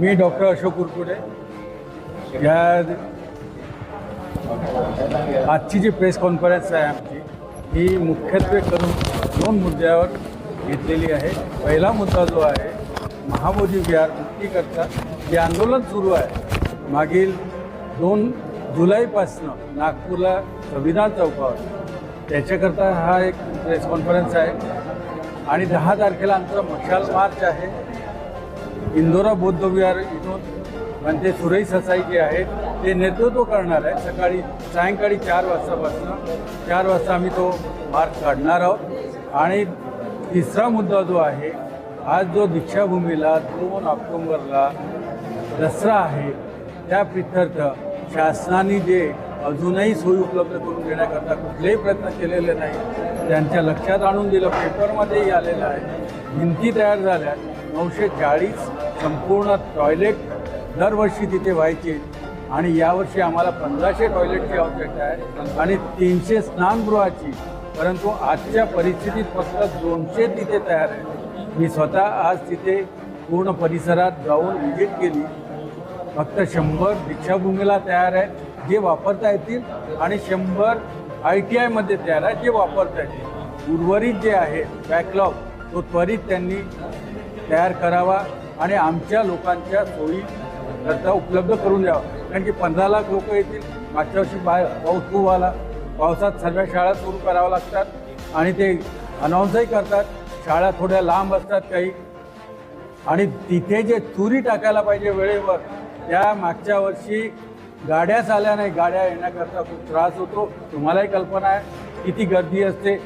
मी doctor Ashok कुरकुडे या आजची जी press conference आहे आमची ही मुख्यत्वे करून दोन मुद्द्यावर घेतलेली आहे. पहिला मुद्दा जो आहे महाबोधी विहार मुक्तीकरता जे आंदोलन सुरू आहे. मागील दोन जुलैपासनं नागपूरला संविधान चौकावर. त्याच्याकरता हा एक प्रेस कॉन्फरन्स आहे. आणि दहा तारखेला आमचा मशाल मार्च आहे. इंदोरा बौद्ध विहार इथून म्हणजे सुरई ससाई जे आहेत. ते नेतृत्व करणार आहे सकाळी सायंकाळी चार वाजतापासून चार वाजता आम्ही तो मार्च काढणार आहोत. आणि तिसरा मुद्दा जो आहे आज जो दीक्षाभूमीला दोन ऑक्टोंबरला दसरा आहे त्या प्रित्यर्थ शासनाने जे अजूनही सोयी उपलब्ध करून देण्याकरता कुठलेही प्रयत्न केलेले नाही त्यांच्या लक्षात आणून दिलं पेपरमध्येही आलेलं आहे. भिंती तयार झाल्या. नऊशे चाळीस संपूर्ण टॉयलेट दरवर्षी तिथे व्हायचे. आणि यावर्षी आम्हाला पंधराशे टॉयलेटची आवश्यकता आहे आणि तीनशे स्नानगृहाची. परंतु आजच्या परिस्थितीत फक्त दोनशे तिथे तयार आहे मी स्वतः आज तिथे पूर्ण परिसरात जाऊन व्हिजिट केली. फक्त शंभर दीक्षाभूमीला तयार आहे जे वापरता येतील आणि शंभर आय टी आयमध्ये तयार आहेत जे वापरता येतील. उर्वरित जे आहे बॅकलॉग तो त्वरित त्यांनी तयार करावा आणि आमच्या लोकांच्या सोयी करता उपलब्ध करून द्यावा. कारण की पंधरा लाख लोक येतील मागच्या वर्षी बाहेर पाऊस खूप आला. पावसात सर्व शाळा सुरू कराव्या लागतात आणि ते अनाऊन्सही करतात. शाळा थोड्या लांब असतात काही. आणि तिथे जे चुरी टाकायला पाहिजे वेळेवर त्या मागच्या वर्षी गाड्याच आल्या नाही. गाड्या येण्याकरता खूप त्रास होतो. तुम्हालाही कल्पना आहे. किती गर्दी असते.